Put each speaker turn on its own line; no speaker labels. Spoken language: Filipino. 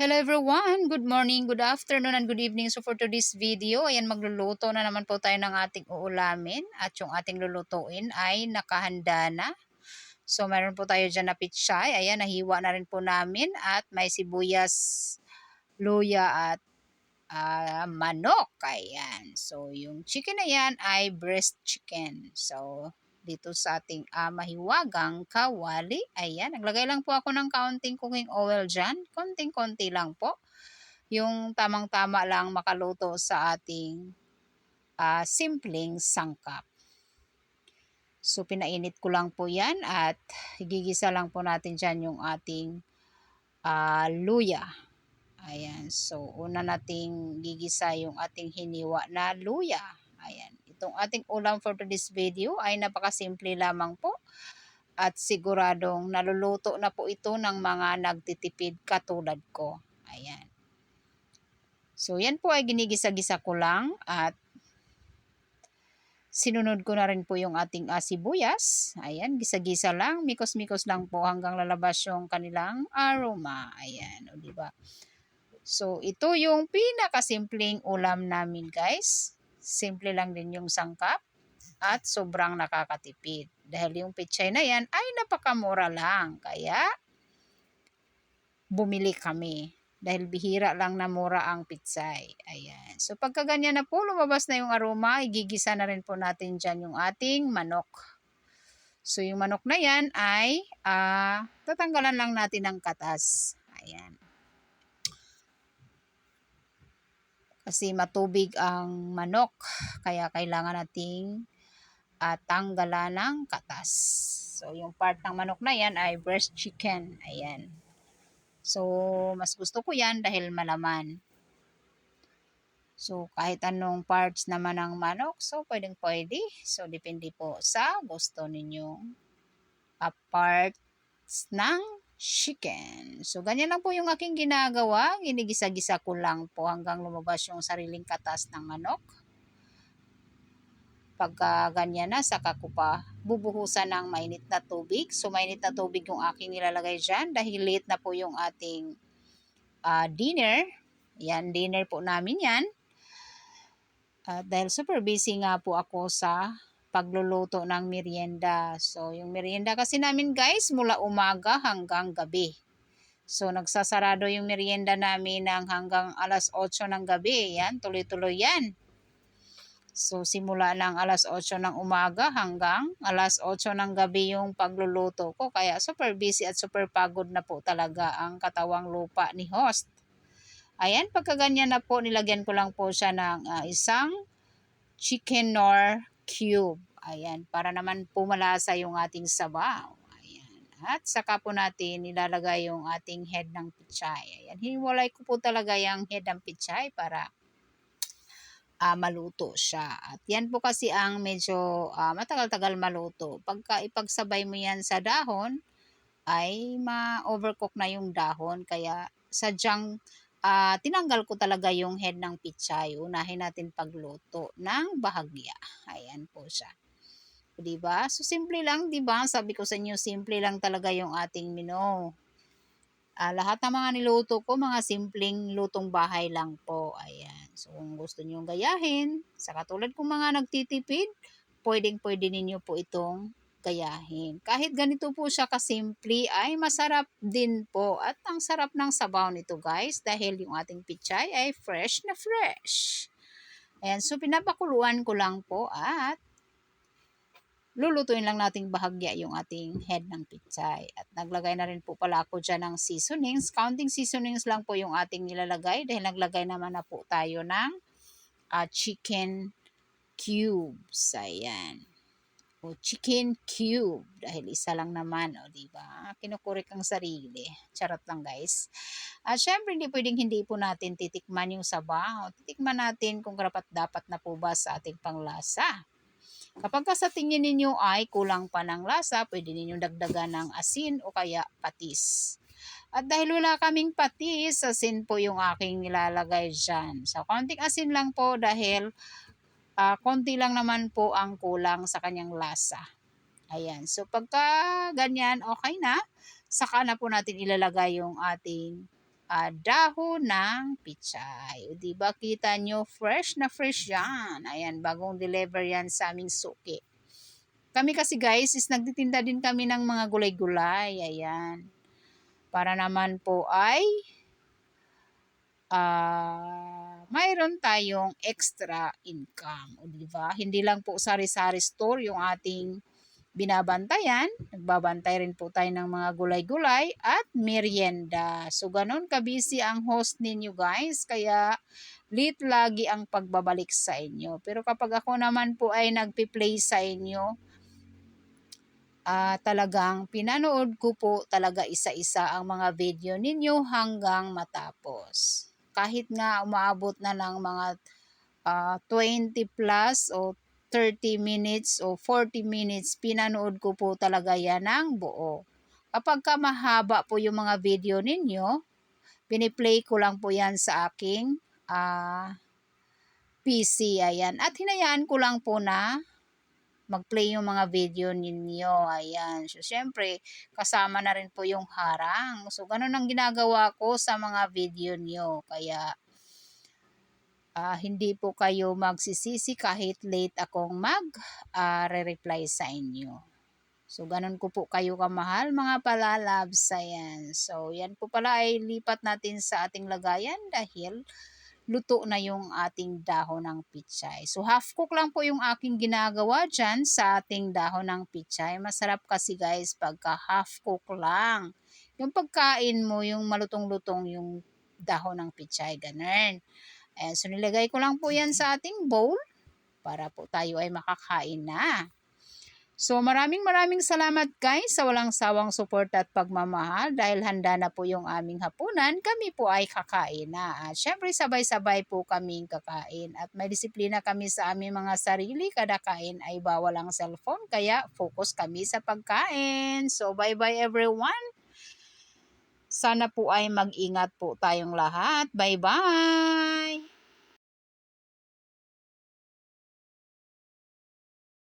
Hello everyone! Good morning, good afternoon, and good evening. So for today's video, ayan magluluto na naman po tayo ng ating uulamin. At yung ating lulutuin ay nakahanda na. So meron po tayo dyan na pichay. Ayan, nahiwa na rin po namin. At may sibuyas, luya at uh, manok. Ayan. So yung chicken na yan ay breast chicken. So dito sa ating uh, mahiwagang kawali. Ayan, naglagay lang po ako ng counting cooking oil dyan. Konting-konti lang po. Yung tamang-tama lang makaluto sa ating uh, simpleng sangkap. So, pinainit ko lang po yan at gigisa lang po natin dyan yung ating uh, luya. Ayan, so una nating gigisa yung ating hiniwa na luya. Ayan, itong ating ulam for today's video ay napakasimple lamang po at siguradong naluluto na po ito ng mga nagtitipid katulad ko. Ayan. So yan po ay ginigisa-gisa ko lang at sinunod ko na rin po yung ating uh, sibuyas. Ayan, gisa-gisa lang, mikos-mikos lang po hanggang lalabas yung kanilang aroma. Ayan, o diba? So ito yung pinakasimpleng ulam namin guys. Simple lang din yung sangkap at sobrang nakakatipid. Dahil yung pechay na yan ay napakamura lang. Kaya bumili kami. Dahil bihira lang na mura ang pitsay. Ayan. So pagka ganyan na po, lumabas na yung aroma, igigisa na rin po natin dyan yung ating manok. So yung manok na yan ay uh, tatanggalan lang natin ng katas. Ayan. Kasi matubig ang manok kaya kailangan nating uh, tanggalan ng katas. So yung part ng manok na yan ay breast chicken. Ayan. So mas gusto ko yan dahil malaman. So kahit anong parts naman ng manok, so pwedeng pwede. So depende po sa gusto ninyong uh, parts ng chicken. So, ganyan lang po yung aking ginagawa. Ginigisa-gisa ko lang po hanggang lumabas yung sariling katas ng manok. Pagka ganyan na, saka ko pa bubuhusan ng mainit na tubig. So, mainit na tubig yung aking nilalagay dyan dahil late na po yung ating uh, dinner. Yan, dinner po namin yan. Uh, dahil super busy nga po ako sa pagluluto ng merienda. So, yung merienda kasi namin guys, mula umaga hanggang gabi. So, nagsasarado yung merienda namin ng hanggang alas 8 ng gabi. Yan, tuloy-tuloy yan. So, simula ng alas 8 ng umaga hanggang alas 8 ng gabi yung pagluluto ko. Kaya super busy at super pagod na po talaga ang katawang lupa ni host. Ayan, pagka ganyan na po, nilagyan ko lang po siya ng uh, isang chicken nor cube. Ayan, para naman pumalasa yung ating sabaw. Ayan. At saka po natin nilalagay yung ating head ng pichay. Ayan, hiwalay ko po talaga yung head ng pichay para uh, maluto siya. At yan po kasi ang medyo uh, matagal-tagal maluto. Pagka ipagsabay mo yan sa dahon, ay ma-overcook na yung dahon. Kaya sadyang uh, tinanggal ko talaga yung head ng pichay. Unahin natin pagluto ng bahagya. Ayan po siya. O, diba? So, simple lang, diba? Sabi ko sa inyo, simple lang talaga yung ating menu. Uh, lahat ng mga niluto ko, mga simpleng lutong bahay lang po. Ayan. So, kung gusto niyo gayahin, sa katulad kong mga nagtitipid, pwedeng-pwede ninyo po itong gayahin. Kahit ganito po siya kasimple ay masarap din po at ang sarap ng sabaw nito guys dahil yung ating pichay ay fresh na fresh. Ayan, so pinapakuluan ko lang po at lulutuin lang nating bahagya yung ating head ng pichay. At naglagay na rin po pala ako dyan ng seasonings. Counting seasonings lang po yung ating nilalagay dahil naglagay naman na po tayo ng uh, chicken cubes. Ayan o chicken cube. Dahil isa lang naman o di ba? Kinukurik ang sarili. Charot lang guys. At syempre hindi pwedeng hindi po natin titikman yung sabaw titikman natin kung karapat dapat na po ba sa ating panglasa. Kapag sa tingin ninyo ay kulang pa ng lasa pwede ninyong dagdagan ng asin o kaya patis. At dahil wala kaming patis, asin po yung aking nilalagay dyan. So, konting asin lang po dahil uh, konti lang naman po ang kulang sa kanyang lasa. Ayan. So, pagka ganyan, okay na. Saka na po natin ilalagay yung ating ah, dahon ng pichay. O di ba kita nyo, fresh na fresh yan. Ayan, bagong deliver yan sa aming suki. Kami kasi guys, is nagtitinda din kami ng mga gulay-gulay. Ayan. Para naman po ay ah mayroon tayong extra income. O di ba? Hindi lang po sari-sari store yung ating binabantayan. Nagbabantay rin po tayo ng mga gulay-gulay at merienda. So, ganun kabisi ang host ninyo guys. Kaya, late lagi ang pagbabalik sa inyo. Pero kapag ako naman po ay nagpi-play sa inyo, ah talagang pinanood ko po talaga isa-isa ang mga video ninyo hanggang matapos. Kahit nga umaabot na ng mga ah, 20 plus o 30 minutes o 40 minutes, pinanood ko po talaga yan ng buo. Kapag ka mahaba po yung mga video ninyo, piniplay ko lang po yan sa aking ah, PC. Ayan. At hinayaan ko lang po na mag-play yung mga video ninyo. Ayan. So, syempre, kasama na rin po yung harang. So, ganun ang ginagawa ko sa mga video nyo. Kaya, ah, hindi po kayo magsisisi kahit late akong mag-reply sa inyo. So, ganun ko po kayo kamahal, mga palalabs. Ayan. So, yan po pala ay lipat natin sa ating lagayan dahil luto na yung ating dahon ng pichay. So, half cook lang po yung aking ginagawa dyan sa ating dahon ng pichay. Masarap kasi guys pagka half cook lang. Yung pagkain mo, yung malutong-lutong yung dahon ng pichay. Ganun. Ayan, so nilagay ko lang po yan sa ating bowl para po tayo ay makakain na. So maraming maraming salamat guys sa walang sawang suporta at pagmamahal dahil handa na po yung aming hapunan, kami po ay kakain na. At syempre sabay-sabay po kaming kakain at may disiplina kami sa aming mga sarili, kada kain ay bawal ang cellphone kaya focus kami sa pagkain. So bye-bye everyone! Sana po ay mag-ingat po tayong lahat. Bye-bye!